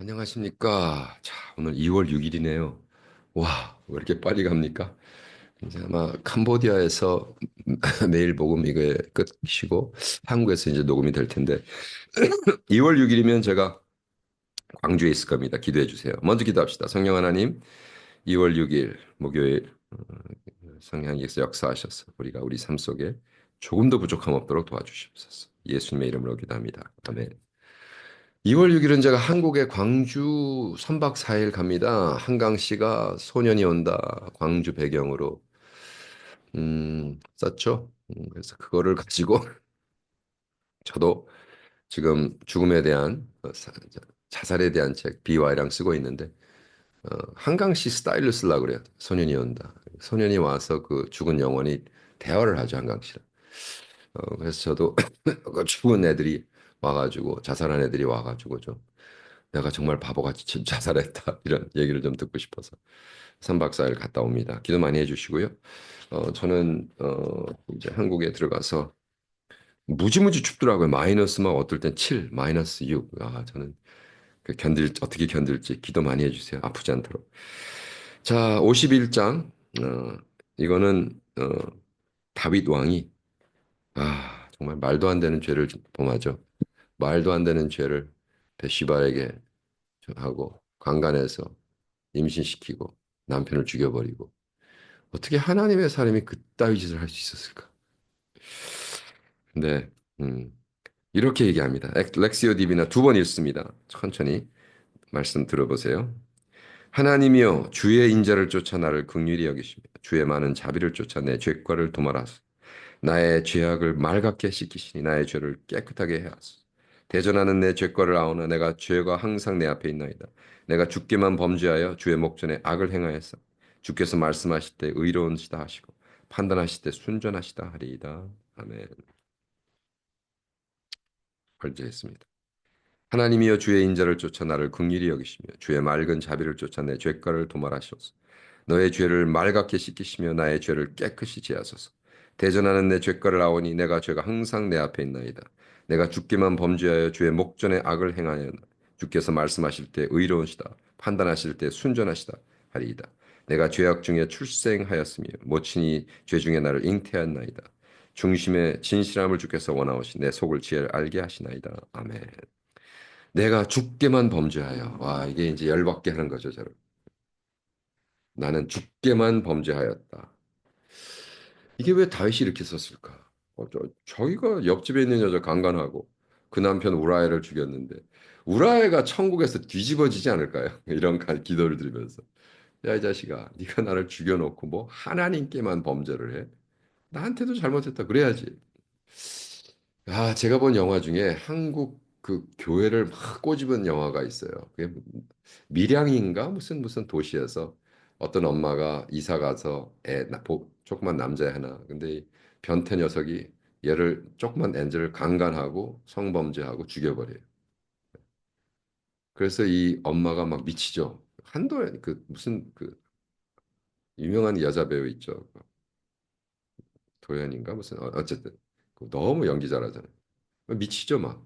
안녕하십니까. 자, 오늘 2월 6일이네요. 와, 왜 이렇게 빨리 갑니까? 이제 아마 캄보디아에서 매일 녹음 이거 끝이고 한국에서 이제 녹음이 될 텐데 2월 6일이면 제가 광주에 있을 겁니다. 기도해 주세요. 먼저 기도합시다. 성령 하나님, 2월 6일 목요일 어, 성령님께서 역사하셔서 우리가 우리 삶 속에 조금도 부족함 없도록 도와주시옵소서. 예수님의 이름으로 기도합니다. 아멘. 2월 6일은 제가 한국의 광주 선박 4일 갑니다. 한강 씨가 소년이 온다 광주 배경으로 음, 썼죠. 음, 그래서 그거를 가지고 저도 지금 죽음에 대한 어, 자살에 대한 책 비와이랑 쓰고 있는데 어, 한강 씨 스타일로 쓰려고 그래요. 소년이 온다. 소년이 와서 그 죽은 영혼이 대화를 하죠 한강 씨랑. 어, 그래서 저도 그 죽은 애들이 와가지고 자살한 애들이 와가지고 좀 내가 정말 바보같이 지- 자살했다 이런 얘기를 좀 듣고 싶어서 3박 4일 갔다 옵니다. 기도 많이 해주시고요. 어, 저는 어, 이제 한국에 들어가서 무지무지 춥더라고요. 마이너스 막 어떨 땐 7, 마이너스 6. 아, 저는 그 견딜 어떻게 견딜지 기도 많이 해주세요. 아프지 않도록. 자, 51장. 어, 이거는 어, 다윗 왕이 아, 정말 말도 안 되는 죄를 범하죠. 말도 안 되는 죄를 베시바에게 하고 강간해서 임신시키고 남편을 죽여버리고 어떻게 하나님의 사람이 그따위 짓을 할 수 있었을까? 근데 음, 이렇게 얘기합니다. 엑- 렉시오 디비나 두 번 읽습니다. 천천히 말씀 들어보세요. 하나님이여 주의 인자를 쫓아 나를 긍휼히 여기시며 주의 많은 자비를 쫓아 내 죄과를 도말하소서. 나의 죄악을 맑게 씻기시니 나의 죄를 깨끗하게 해하소서. 대전하는 내 죄과를 아오나 내가 죄가 항상 내 앞에 있나이다. 내가 주께만 범죄하여 주의 목전에 악을 행하였어. 주께서 말씀하실 때 의로운시다 하시고 판단하실 때 순전하시다 하리이다. 아멘. 벌죄했습니다. 하나님이여 주의 인자를 쫓아 나를 긍휼히 여기시며 주의 맑은 자비를 쫓아 내 죄가를 도말하시옵소서. 너의 죄를 맑게 씻기시며 나의 죄를 깨끗이 제하소서. 대전하는 내 죄가를 아오니 내가 죄가 항상 내 앞에 있나이다. 내가 주께만 범죄하여 주의 목전에 악을 행하였나. 주께서 말씀하실 때 의로우시다. 판단하실 때 순전하시다 하리이다. 내가 죄악 중에 출생하였으며 모친이 죄 중에 나를 잉태하였나이다. 중심에 진실함을 주께서 원하오시 내 속을 지혜 알게 하시나이다. 아멘. 내가 죽게만 범죄하여 와 이게 이제 열받게 하는 거죠 저를 나는 죽게만 범죄하였다 이게 왜 다윗이 이렇게 썼을까 어, 저, 저희가 옆집에 있는 여자 강간하고 그 남편 우라엘을 죽였는데 우라엘가 천국에서 뒤집어지지 않을까요? 이런 가- 기도를 드리면서. 야 이 자식아 네가 나를 죽여놓고 뭐 하나님께만 범죄를 해? 나한테도 잘못했다 그래야지. 아, 제가 본 영화 중에 한국 그 교회를 막 꼬집은 영화가 있어요. 그게 뭐- 밀양인가? 무슨 무슨 도시에서 어떤 엄마가 이사 가서 애 조그만 남자 하나. 근데 이 변태 녀석이 얘를 조그만 엔젤을 강간하고 성범죄하고 죽여버려요. 그래서 이 엄마가 막 미치죠. 한도에 그 무슨 그 유명한 여자 배우 있죠. 도연인가 무슨 어- 어쨌든 그 너무 연기 잘하잖아요. 미치죠 막.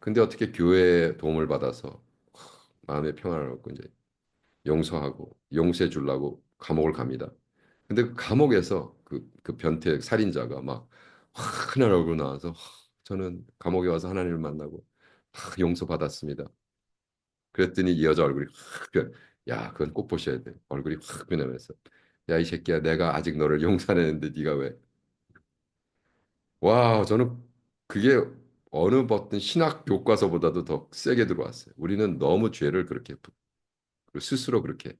근데 어떻게 교회의 도움을 받아서 마음의 평안을 얻고 이제 용서하고 용서해 주려고 감옥을 갑니다. 근데 그 감옥에서 그, 그 변태 살인자가 막 환한 얼굴 나와서 저는 감옥에 와서 하나님을 만나고 용서 받았습니다. 그랬더니 이 여자 얼굴이 확 변. 야, 그건 꼭 보셔야 돼. 얼굴이 확 변하면서 야, 이 새끼야, 내가 아직 너를 용서하는데 네가 왜? 와, 저는 그게 어느 어떤 신학 교과서보다도 더 세게 들어왔어요. 우리는 너무 죄를 그렇게 부- 스스로 그렇게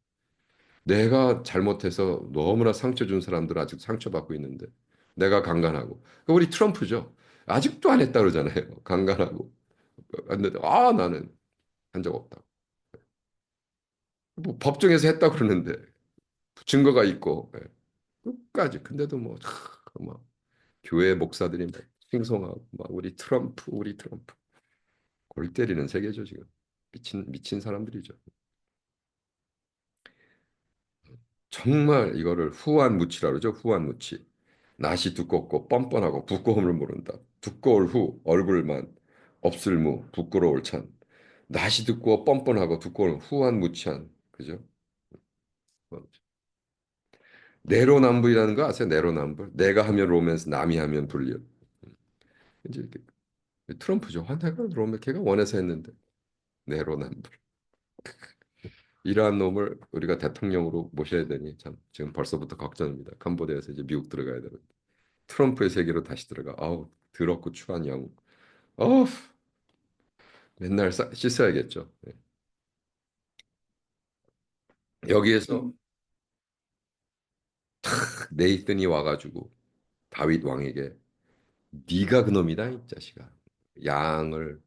내가 잘못해서 너무나 상처 준 사람들은 아직 상처받고 있는데 내가 강간하고 그 우리 트럼프죠. 아직도 안 했다 그러잖아요. 강간하고 근데 아 나는 한 적 없다. 뭐 법정에서 했다 그러는데 증거가 있고 예. 끝까지 근데도 뭐, 하, 막 교회 목사들이 막 칭송하고 막 우리 트럼프 우리 트럼프 골 때리는 세계죠 지금 미친 미친 사람들이죠. 정말 이거를 후한 무치라 그러죠. 후한 무치. 낯이 두껍고 뻔뻔하고 부끄러움을 모른다. 두꺼울 후 얼굴만 없을 무 부끄러울 찬. 낯이 듣고 뻔뻔하고 두꺼운 후한 무치한 그죠? 뭐, 내로남불이라는 거 아세요? 내로남불. 내가 하면 로맨스, 남이 하면 불륜. 이제 트럼프죠. 아, 내가 로맨 걔가 원해서 했는데 내로남불. 이러한 놈을 우리가 대통령으로 모셔야 되니 참 지금 벌써부터 걱정입니다. 캄보디아에서 이제 미국 들어가야 되는 트럼프의 세계로 다시 들어가. 아우 더럽고 추한 영웅. 어우 맨날 싸, 씻어야겠죠. 네. 여기에서 네이튼이 와가지고 다윗 왕에게 네가 그놈이다 이 자식아. 양을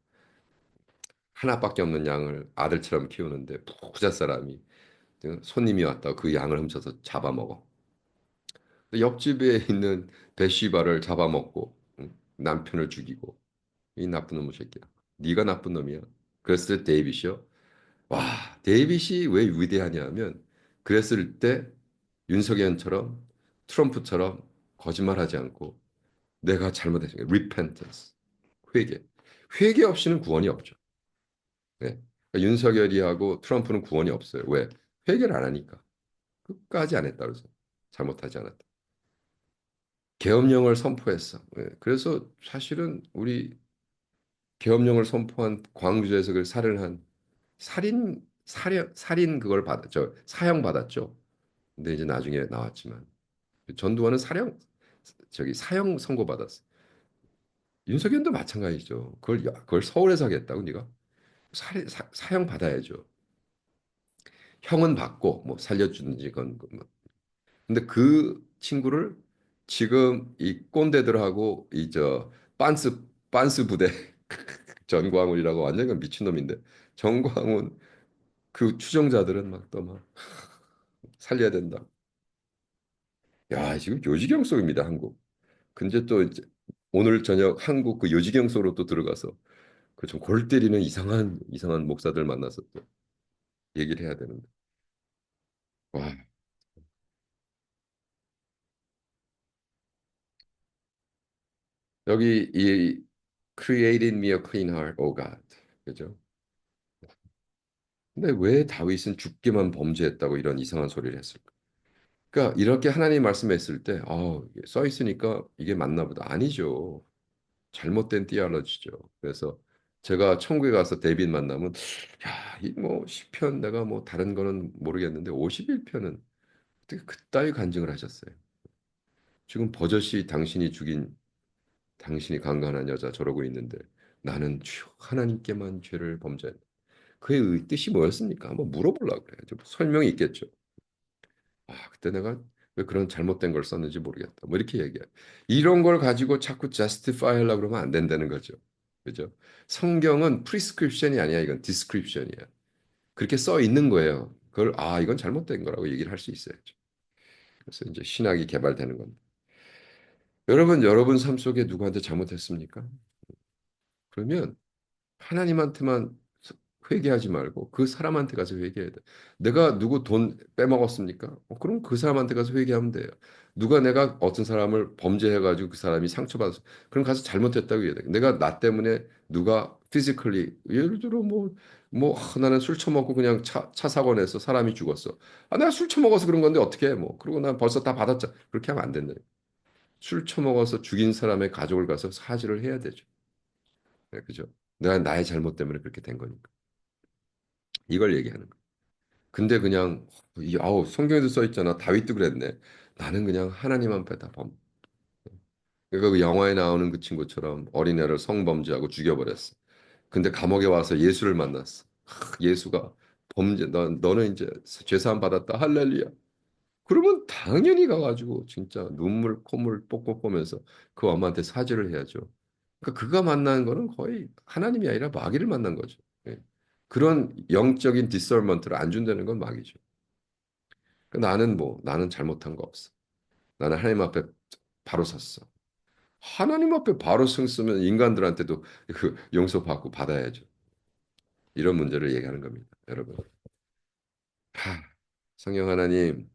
하나밖에 없는 양을 아들처럼 키우는데 부자 사람이 손님이 왔다 그 양을 훔쳐서 잡아먹어. 옆집에 있는 베시바를 잡아먹고 응? 남편을 죽이고 이 나쁜 놈의 새끼야. 네가 나쁜 놈이야. 그랬을 때 데이빗이요. 와, 데이빗이 왜 위대하냐면 그랬을 때 윤석열처럼 트럼프처럼 거짓말하지 않고 내가 잘못했으니까 repentance 회개 회개 없이는 구원이 없죠. 네. 그러니까 윤석열이하고 트럼프는 구원이 없어요. 왜? 회개를 안 하니까 끝까지 안 했다 그래서 잘못하지 않았다. 계엄령을 선포했어. 네. 그래서 사실은 우리 계엄령을 선포한 광주에서 그 살을 한 살인 살인 살인 그걸 받았죠. 사형 받았죠. 근데 이제 나중에 나왔지만 전두환은 사형 저기 사형 선고 받았어. 윤석열도 마찬가지죠. 그걸 그걸 서울에서 하겠다고 네가 사, 사, 사형 받아야죠. 형은 받고 뭐 살려주든지 건 뭐. 근데 그 친구를 지금 이 꼰대들하고 이 저 빤스 빤스 부대 전광훈이라고 완전 히 미친놈인데 전광훈 그 추종자들은 막 또 막 살려야 된다. 야 지금 요지경 속입니다 한국. 근데 또 이제 오늘 저녁 한국 그 요지경 속으로 또 들어가서 그 좀 골 때리는 이상한 이상한 목사들 만나서 또 얘기를 해야 되는데 와 여기 이 created me a clean heart, O God. 그죠? 근데 왜 다윗은 죽게만 범죄했다고 이런 이상한 소리를 했을까? 그러니까 이렇게 하나님 말씀했을 때, 아, 써 있으니까 이게 맞나 보다. 아니죠. 잘못된 띠알러지죠. 그래서 제가 천국에 가서 데빗 만나면, 야, 이 뭐 시편 내가 뭐 다른 거는 모르겠는데 51편은 어떻게 그따위 간증을 하셨어요? 지금 버젓이 당신이 죽인 당신이 강간한 여자 저러고 있는데 나는 주 하나님께만 죄를 범죄했다. 그의 뜻이 뭐였습니까? 한번 물어보려고 그래요. 좀 설명이 있겠죠. 아, 그때 내가 왜 그런 잘못된 걸 썼는지 모르겠다. 뭐 이렇게 얘기해. 이런 걸 가지고 자꾸 justify 하려고 그러면 안 된다는 거죠. 그죠? 성경은 prescription이 아니야. 이건 description이야. 그렇게 써 있는 거예요. 그걸 아, 이건 잘못된 거라고 얘기를 할 수 있어야죠. 그래서 이제 신학이 개발되는 겁니다. 여러분, 여러분 삶 속에 누구한테 잘못했습니까? 그러면 하나님한테만 회개하지 말고 그 사람한테 가서 회개해야 돼. 내가 누구 돈 빼먹었습니까? 어, 그럼 그 사람한테 가서 회개하면 돼요. 누가 내가 어떤 사람을 범죄해가지고 그 사람이 상처받았어. 그럼 가서 잘못했다고 해야 돼. 내가 나 때문에 누가 피지컬리 예를 들어 뭐, 뭐 아, 나는 술 처먹고 그냥 차, 차 사고 내서 사람이 죽었어. 아 내가 술 처먹어서 그런 건데 어떻게 해 뭐. 그리고 난 벌써 다 받았잖아. 그렇게 하면 안 된다. 술 처먹어서 죽인 사람의 가족을 가서 사죄를 해야 되죠. 네, 그죠? 내가 나의 잘못 때문에 그렇게 된 거니까. 이걸 얘기하는 거예요. 근데 그냥 이 아우 성경에도 써 있잖아. 다윗도 그랬네. 나는 그냥 하나님 앞에 다 범. 그러니까 그 영화에 나오는 그 친구처럼 어린애를 성범죄하고 죽여버렸어. 근데 감옥에 와서 예수를 만났어. 예수가 범죄 너 너는 이제 죄사함 받았다. 할렐루야. 그러면 당연히 가가지고 진짜 눈물 콧물 뽁뽁 보면서 그 엄마한테 사죄를 해야죠. 그러니까 그가 만난 거는 거의 하나님이 아니라 마귀를 만난 거죠. 예. 그런 영적인 디설먼트를 안 준다는 건 마귀죠. 그러니까 나는 뭐 나는 잘못한 거 없어. 나는 하나님 앞에 바로 섰어. 하나님 앞에 바로 섰으면 인간들한테도 그 용서받고 받아야죠. 이런 문제를 얘기하는 겁니다, 여러분. 하, 성령 하나님,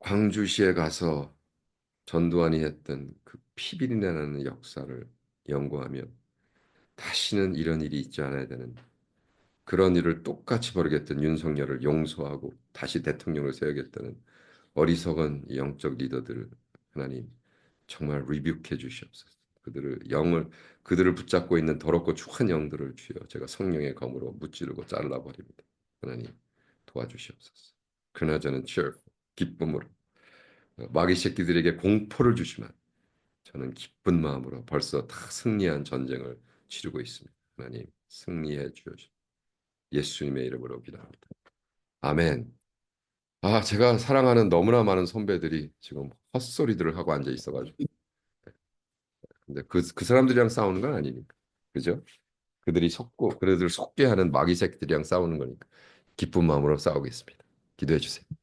광주시에 가서 전두환이 했던 그 피비린내나는 역사를 연구하며 다시는 이런 일이 있지 않아야 되는 그런 일을 똑같이 벌이겠던 윤석열을 용서하고 다시 대통령을 세우겠다는 어리석은 이 영적 리더들을 하나님 정말 리뷰해 주시옵소서. 그들을 영을 그들을 붙잡고 있는 더럽고 추한 영들을 주여 제가 성령의 검으로 무찌르고 잘라 버립니다. 하나님 도와주시옵소서. 그러나 저는 cheerful, 기쁨으로 어, 마귀 새끼들에게 공포를 주시만 저는 기쁜 마음으로 벌써 다 승리한 전쟁을 치르고 있습니다. 하나님 승리해 주옵소서. 예수님의 이름으로 기도합니다. 아멘. 아, 제가 사랑하는 너무나 많은 선배들이 지금 헛소리들을 하고 앉아 있어가지고. 근데 그, 그 사람들이랑 싸우는 건 아니니까. 그죠? 그들이 속고, 그들을 속게 하는 마귀 새끼들이랑 싸우는 거니까. 기쁜 마음으로 싸우겠습니다. 기도해 주세요.